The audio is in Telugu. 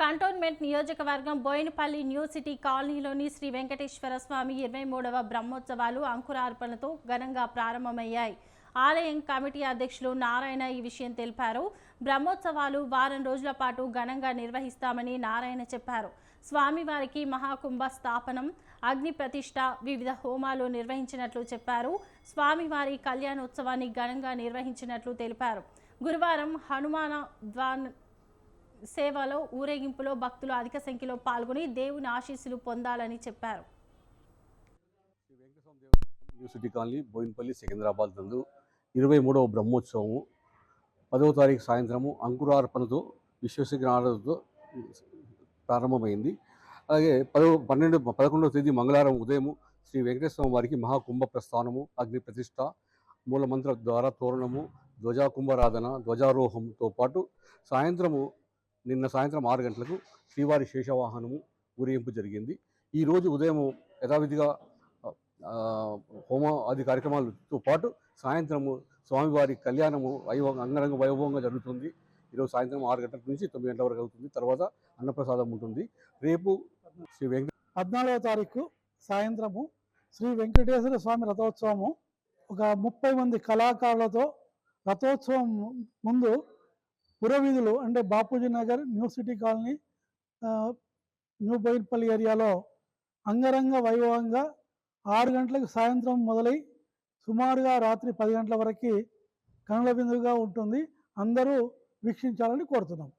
కంటోన్మెంట్ నియోజకవర్గం బోయినపల్లి న్యూ సిటీ కాలనీలోని శ్రీ వెంకటేశ్వర స్వామి ఇరవై మూడవ బ్రహ్మోత్సవాలు అంకురార్పణతో ఘనంగా ప్రారంభమయ్యాయి. ఆలయం కమిటీ అధ్యక్షులు నారాయణ ఈ విషయం తెలిపారు. బ్రహ్మోత్సవాలు వారం రోజుల పాటు ఘనంగా నిర్వహిస్తామని నారాయణ చెప్పారు. స్వామివారికి మహాకుంభ స్థాపనం అగ్ని ప్రతిష్ట వివిధ హోమాలు నిర్వహించినట్లు చెప్పారు. స్వామివారి కళ్యాణోత్సవాన్ని ఘనంగా నిర్వహించినట్లు తెలిపారు. గురువారం హనుమాన ద్వాన్ సేవలో ఊరేగింపులో భక్తులు అధిక సంఖ్యలో పాల్గొని దేవుని ఆశీస్సులు పొందాలని చెప్పారు. New city colony Boinpally Secunderabad నందు ఇరవై మూడవ బ్రహ్మోత్సవము. పదవ తారీఖు సాయంత్రము అంకురార్పణతో విశ్వసిజ్ఞానాలతో ప్రారంభమైంది. అలాగే పదవ పన్నెండు పదకొండవ తేదీ మంగళవారం ఉదయము శ్రీ వెంకటేశ్వర వారికి మహాకుంభ ప్రస్థానము అగ్ని ప్రతిష్ట మూలమంత్ర ద్వారా తోరణము ధ్వజాకుంభారాధన ధ్వజారోహంతో పాటు సాయంత్రము నిన్న సాయంత్రం ఆరు గంటలకు శ్రీవారి శేషవాహనము ఊరేగింపు జరిగింది. ఈరోజు ఉదయం యథావిధిగా హోమ ఆది కార్యక్రమాలతో పాటు సాయంత్రము స్వామివారి కళ్యాణము వైభవం అంగరంగ వైభవంగా జరుగుతుంది. ఈరోజు సాయంత్రం ఆరు గంటల నుంచి తొమ్మిది గంటల వరకు అవుతుంది. తర్వాత అన్నప్రసాదం ఉంటుంది. రేపు శ్రీ వెంకట పద్నాలుగవ తారీఖు సాయంత్రము శ్రీ వెంకటేశ్వర స్వామి రథోత్సవము. ఒక ముప్పై మంది కళాకారులతో రథోత్సవం ముందు పురవీధులు అంటే Bapuji Nagar new city colony new Boinpally ఏరియాలో అంగరంగ వైభవంగా ఆరు గంటలకు సాయంత్రం మొదలై సుమారుగా రాత్రి పది గంటల వరకు కనుల విందుగా ఉంటుంది. అందరూ వీక్షించాలని కోరుతున్నాం.